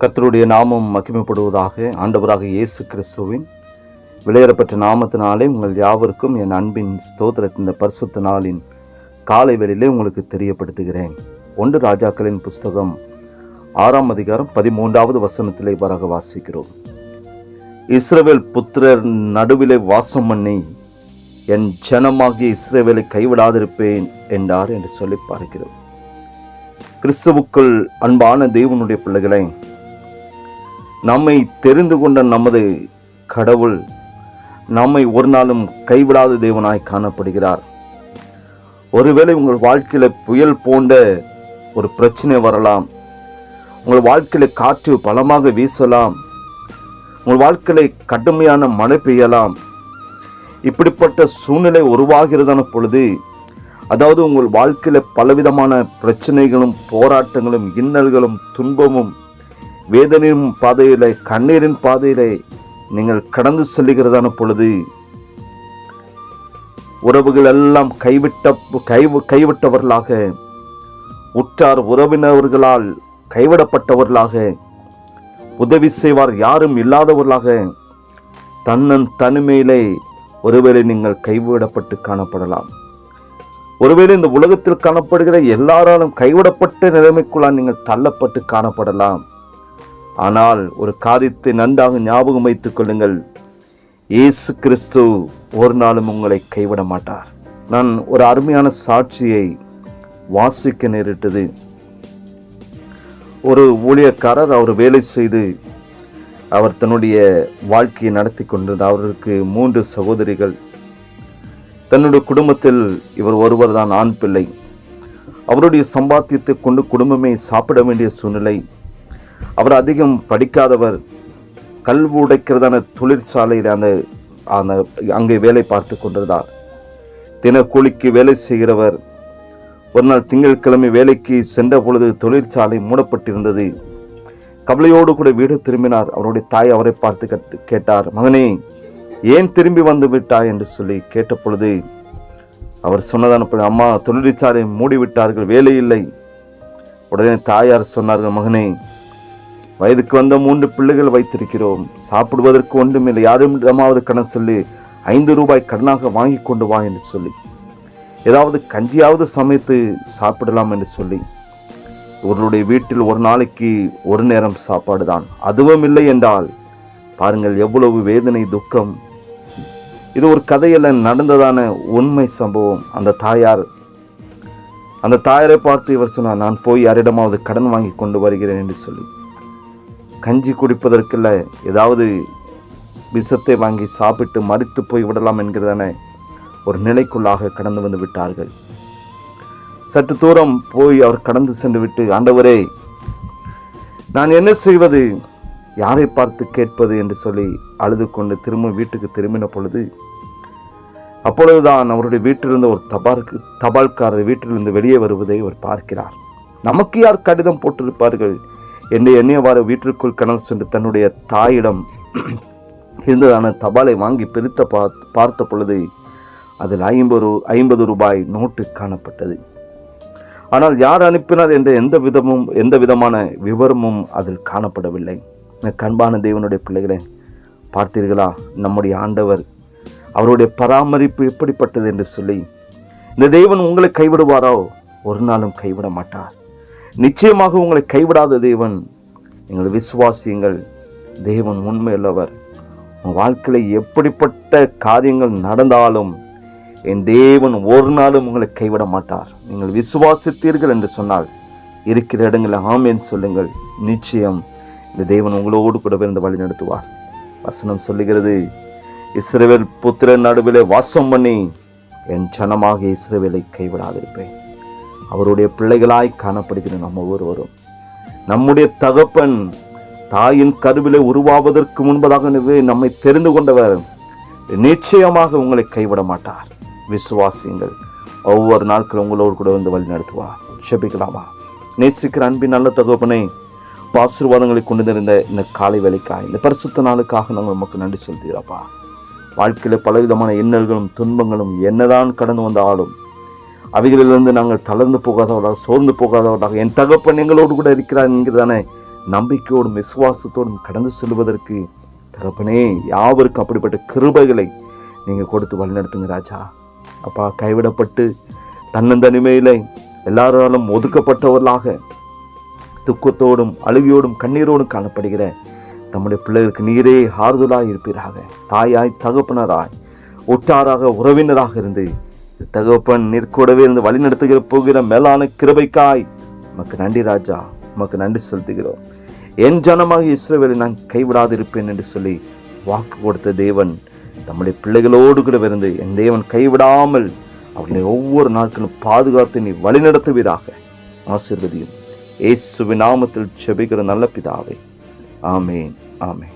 கர்த்தருடைய நாமம் மகிமைப்படுவதாக ஆண்டவராக இயேசு கிறிஸ்துவின் விளையாடப்பட்ட நாமத்தினாலே உங்கள் யாவருக்கும் என் அன்பின் ஸ்தோத்திரத்தின் இந்த பரிசுத்த நாளின் காலை வேளையிலே உங்களுக்கு தெரியப்படுத்துகிறேன். ஒன்று ராஜாக்களின் புஸ்தகம் ஆறாம் அதிகாரம் பதிமூன்றாவது வசனத்திலே வராக வாசிக்கிறோம். இஸ்ரேவேல் புத்திரர் நடுவிலே வாசம் பண்ணி என் ஜனமாகிய இஸ்ரேவேலை கைவிடாதிருப்பேன் என்றார் என்று சொல்லி பார்க்கிறோம். கிறிஸ்துவுக்குள் அன்பான தெய்வனுடைய பிள்ளைகளை நம்மை தெரிந்து கொண்ட நமது கடவுள் நம்மை ஒரு நாளும் கைவிடாத தேவனாய் காணப்படுகிறார். ஒருவேளை உங்கள் வாழ்க்கையில் புயல் போன்ற ஒரு பிரச்சனை வரலாம். உங்கள் வாழ்க்கையில் காற்று பலமாக வீசலாம். உங்கள் வாழ்க்கையில் கடுமையான மழை பெய்யலாம். இப்படிப்பட்ட சூழ்நிலை உருவாகிறதான பொழுது அதாவது உங்கள் வாழ்க்கையில் பலவிதமான பிரச்சனைகளும் போராட்டங்களும் இன்னல்களும் துன்பமும் வேதனையின் பாதையிலே கண்ணீரின் பாதையிலே நீங்கள் கடந்து செல்லுகிறதான பொழுது உறவுகள் எல்லாம் கைவிட்ட கை கைவிட்டவர்களாக உற்றார் உறவினர்களால் கைவிடப்பட்டவர்களாக உதவி செய்வார் யாரும் இல்லாதவர்களாக தன்னன் தனிமையிலே ஒருவேளை நீங்கள் கைவிடப்பட்டு காணப்படலாம். ஒருவேளை இந்த உலகத்தில் காணப்படுகிற எல்லாராலும் கைவிடப்பட்ட நிலைமைக்குள்ளால் நீங்கள் தள்ளப்பட்டு காணப்படலாம். ஆனால் ஒரு காரியத்தை நன்றாக ஞாபகம் வைத்துக் கொள்ளுங்கள். இயேசு கிறிஸ்து ஒரு நாளும் உங்களை கைவிட மாட்டார். நான் ஒரு அருமையான சாட்சியை வாசிக்க நேரிட்டது. ஒரு ஊழியக்காரர் அவர் வேலை செய்து அவர் தன்னுடைய வாழ்க்கையை நடத்தி கொண்டிருந்தார் அவருக்கு மூன்று சகோதரிகள். தன்னுடைய குடும்பத்தில் இவர் ஒருவர் தான் ஆண் பிள்ளை. அவருடைய சம்பாத்தியத்தை கொண்டு குடும்பமே சாப்பிட வேண்டிய சூழ்நிலை. அவர் அதிகம் படிக்காதவர். கல்வி உடைக்கிறதான தொழிற்சாலையில் அந்த அந்த அங்கே வேலை பார்த்து கொண்டிருந்தார். தினக்கூலிக்கு வேலை செய்கிறவர். ஒரு நாள் திங்கட்கிழமை வேலைக்கு சென்ற பொழுது தொழிற்சாலை மூடப்பட்டிருந்தது. கவலையோடு கூட வீடு திரும்பினார். அவருடைய தாய் அவரை பார்த்து கட்டு கேட்டார் மகனே ஏன் திரும்பி வந்து விட்டாய்? என்று சொல்லி கேட்ட பொழுது அவர் சொன்னதான அம்மா தொழிற்சாலை மூடிவிட்டார்கள் வேலை இல்லை. உடனே தாயார் சொன்னார்கள் மகனே வயதுக்கு வந்த மூன்று பிள்ளைகள் வைத்திருக்கிறோம். சாப்பிடுவதற்கு ஒன்றுமில்லை யாரிடமாவது கடன் சொல்லி ஐந்து ரூபாய் கடனாக வாங்கி கொண்டு வா என்று சொல்லி. ஏதாவது கஞ்சியாவது சமைத்து சாப்பிடலாம் என்று சொல்லி. இவர்களுடைய வீட்டில் ஒரு நாளைக்கு ஒரு நேரம் சாப்பாடு தான். அதுவும் இல்லை என்றால் பாருங்கள் எவ்வளவு வேதனை துக்கம். இது ஒரு கதையில் நடந்ததான உண்மை சம்பவம். அந்த தாயார் அந்த தாயாரை பார்த்து இவர் சொன்னார் நான் போய் யாரிடமாவது கடன் வாங்கி கொண்டு வருகிறேன் என்று சொல்லி. கஞ்சி குடிப்பதற்கில்ல ஏதாவது விஷத்தை வாங்கி சாப்பிட்டு மறித்து போய் விடலாம் என்கிறதான ஒரு நிலைக்குள்ளாக கடந்து வந்து விட்டார்கள். சற்று தூரம் போய் அவர் கடந்து சென்று விட்டு ஆண்டவரே நான் என்ன செய்வது? யாரை பார்த்து கேட்பது? என்று சொல்லி அழுது கொண்டு திரும்ப வீட்டுக்கு திரும்பின பொழுது அப்பொழுதுதான் அவருடைய வீட்டிலிருந்து ஒரு தபால்க்கு தபால்காரர் வீட்டிலிருந்து வெளியே வருவதை அவர் பார்க்கிறார். நமக்கு யார் கடிதம் போட்டிருப்பார்கள்? என்னை எண்ணியவாறு வீட்டிற்குள் கடந்து சென்று தன்னுடைய தாயிடம் இருந்ததான தபாலை வாங்கி பிரித்த பார்த்- பார்த்த பொழுது அதில் ஐம்பது ஐம்பது ரூபாய் நோட்டு காணப்பட்டது. ஆனால் யார் அனுப்பினார் என்ற எந்த விதமும் எந்த விதமான விவரமும் அதில் காணப்படவில்லை. கண்பான தேவனுடைய பிள்ளைகளை பார்த்தீர்களா? நம்முடைய ஆண்டவர் அவருடைய பராமரிப்பு எப்படிப்பட்டது என்று சொல்லி இந்த தேவன் உங்களை கைவிடுவாரோ? ஒரு நாளும் கைவிட மாட்டார். நிச்சயமாக உங்களை கைவிடாத தேவன். நீங்கள் விசுவாசியுங்கள். தேவன் உண்மையுள்ளவர். உன் வாழ்க்கையில் எப்படிப்பட்ட காரியங்கள் நடந்தாலும் என் தேவன் ஒரு நாளும் உங்களை கைவிட மாட்டார். நீங்கள் விசுவாசித்தீர்கள் என்று சொன்னால் இருக்கிற இடங்களில் ஆமேன் சொல்லுங்கள். நிச்சயம் இந்த தேவன் உங்களோடு கூட இருந்து வழி நடத்துவார். வசனம் சொல்லுகிறது இஸ்ரேவேல் புத்திரன் நடுவிலே வாசம் பண்ணி என் ஜனமாக இஸ்ரேவேலை கைவிடாதிருப்பேன். அவருடைய பிள்ளைகளாய் காணப்படுகிற நம்ம ஒருவரும் நம்முடைய தகப்பன் தாயின் கருவிலே உருவாவதற்கு முன்பதாகவே நம்மை தெரிந்து கொண்டவர். நிச்சயமாக உங்களை கைவிட மாட்டார். விசுவாசியுங்கள். ஒவ்வொரு நாட்களும் உங்களோடு கூட வந்து வழி நடத்துவார். செபிக்கலாமா நேசிக்கிற அன்பின் நல்ல தகப்பனை ஆசீர்வாதங்களை கொண்டு நிறைந்த இந்த காலை வேலைக்காக இந்த பரிசுத்த நாளுக்காக நாங்கள் நமக்கு நன்றி சொல்கிறப்பா வாழ்க்கையில் பலவிதமான இன்னல்களும் துன்பங்களும் என்னதான் கடந்து வந்தாலும் அவைகளிலிருந்து நாங்கள் தளர்ந்து போகாதவர்களாக சோர்ந்து போகாதவர்களாக என் தகப்பன் எங்களோடு கூட இருக்கிறார் என்கிறதான நம்பிக்கையோடும் விசுவாசத்தோடும் கடந்து செல்வதற்கு தகப்பனே யாவருக்கும் அப்படிப்பட்ட கிருபைகளை நீங்கள் கொடுத்து வழிநடத்துங்க ராஜா. அப்பா கைவிடப்பட்டு தன்னந்தனிமையில எல்லாராலும் ஒதுக்கப்பட்டவர்களாக துக்கத்தோடும் அழுகையோடும் கண்ணீரோடும் காணப்படுகிற தம்முடைய பிள்ளைகளுக்கு நீரே ஆறுதலாக இருப்பீராக. தாயாய் தகப்பனராய் ஒற்றாராக உறவினராக இருந்து தகப்பன் நீர் கூடவே இருந்து வழிநடத்துகிற போகிற மேலான கிருபைக்காய். உமக்கு நன்றி ராஜா உமக்கு நன்றி செலுத்துகிறோம். என் ஜனமாக இஸ்ரவேலை நான் கைவிடாதிருப்பேன் என்று சொல்லி வாக்கு கொடுத்த தேவன் தம்முடைய பிள்ளைகளோடு கூட இருந்து என் தேவன் கைவிடாமல் அவர்களை ஒவ்வொரு நாட்களும் பாதுகாத்து நீ வழிநடத்துவீராக. ஆசிர்வதியும். இயேசுவின் நாமத்தில் செபிக்கிற நல்ல பிதாவே. ஆமேன் ஆமேன்.